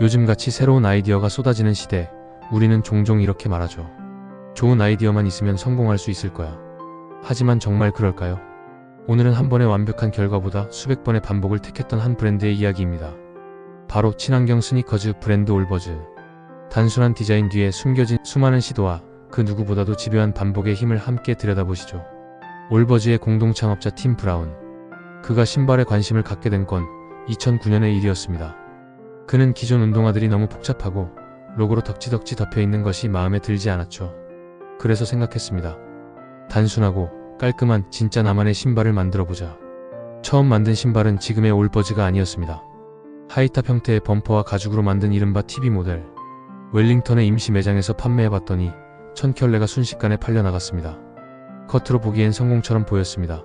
요즘같이 새로운 아이디어가 쏟아지는 시대, 우리는 종종 이렇게 말하죠. 좋은 아이디어만 있으면 성공할 수 있을 거야. 하지만 정말 그럴까요? 오늘은 한 번의 완벽한 결과보다 수백 번의 반복을 택했던 한 브랜드의 이야기입니다. 바로 친환경 스니커즈 브랜드 올버즈. 단순한 디자인 뒤에 숨겨진 수많은 시도와 그 누구보다도 집요한 반복의 힘을 함께 들여다보시죠. 올버즈의 공동 창업자 팀 브라운. 그가 신발에 관심을 갖게 된 건 2009년의 일이었습니다. 그는 기존 운동화들이 너무 복잡하고 로고로 덕지덕지 덮여 있는 것이 마음에 들지 않았죠. 그래서 생각했습니다. 단순하고 깔끔한 진짜 나만의 신발을 만들어 보자. 처음 만든 신발은 지금의 올버즈가 아니었습니다. 하이탑 형태의 범퍼와 가죽으로 만든 이른바 TV 모델. 웰링턴의 임시 매장에서 판매해봤더니 천 켤레가 순식간에 팔려나갔습니다. 겉으로 보기엔 성공처럼 보였습니다.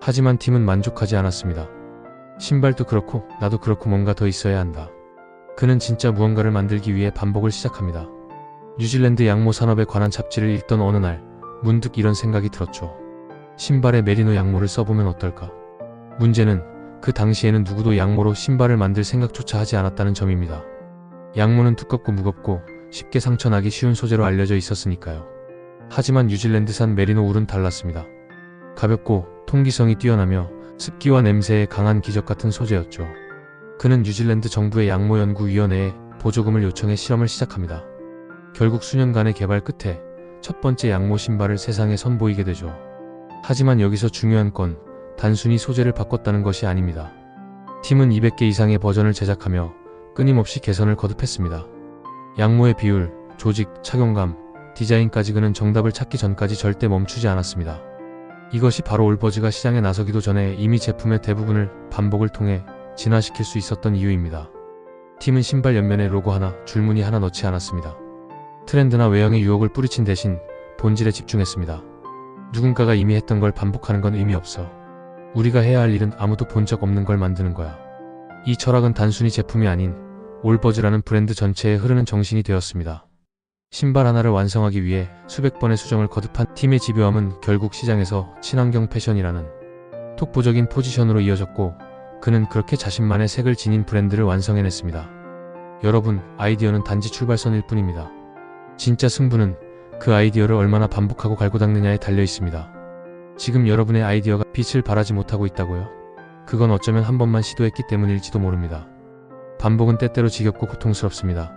하지만 팀은 만족하지 않았습니다. 신발도 그렇고 나도 그렇고 뭔가 더 있어야 한다. 그는 진짜 무언가를 만들기 위해 반복을 시작합니다. 뉴질랜드 양모 산업에 관한 잡지를 읽던 어느 날 문득 이런 생각이 들었죠. 신발에 메리노 양모를 써보면 어떨까? 문제는 그 당시에는 누구도 양모로 신발을 만들 생각조차 하지 않았다는 점입니다. 양모는 두껍고 무겁고 쉽게 상처나기 쉬운 소재로 알려져 있었으니까요. 하지만 뉴질랜드산 메리노 울은 달랐습니다. 가볍고 통기성이 뛰어나며 습기와 냄새에 강한 기적 같은 소재였죠. 그는 뉴질랜드 정부의 양모연구위원회에 보조금을 요청해 실험을 시작합니다. 결국 수년간의 개발 끝에 첫 번째 양모 신발을 세상에 선보이게 되죠. 하지만 여기서 중요한 건 단순히 소재를 바꿨다는 것이 아닙니다. 팀은 200개 이상의 버전을 제작하며 끊임없이 개선을 거듭했습니다. 양모의 비율, 조직, 착용감, 디자인까지 그는 정답을 찾기 전까지 절대 멈추지 않았습니다. 이것이 바로 올버즈가 시장에 나서기도 전에 이미 제품의 대부분을 반복을 통해 진화시킬 수 있었던 이유입니다. 팀은 신발 옆면에 로고 하나, 줄무늬 하나 넣지 않았습니다. 트렌드나 외형의 유혹을 뿌리친 대신 본질에 집중했습니다. 누군가가 이미 했던 걸 반복하는 건 의미 없어. 우리가 해야 할 일은 아무도 본 적 없는 걸 만드는 거야. 이 철학은 단순히 제품이 아닌 올버즈라는 브랜드 전체에 흐르는 정신이 되었습니다. 신발 하나를 완성하기 위해 수백 번의 수정을 거듭한 팀의 집요함은 결국 시장에서 친환경 패션이라는 독보적인 포지션으로 이어졌고 그는 그렇게 자신만의 색을 지닌 브랜드를 완성해냈습니다. 여러분, 아이디어는 단지 출발선일 뿐입니다. 진짜 승부는 그 아이디어를 얼마나 반복하고 갈고 닦느냐에 달려 있습니다. 지금 여러분의 아이디어가 빛을 발하지 못하고 있다고요? 그건 어쩌면 한 번만 시도했기 때문일지도 모릅니다. 반복은 때때로 지겹고 고통스럽습니다.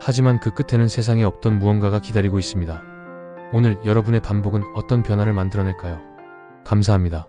하지만 그 끝에는 세상에 없던 무언가가 기다리고 있습니다. 오늘 여러분의 반복은 어떤 변화를 만들어낼까요? 감사합니다.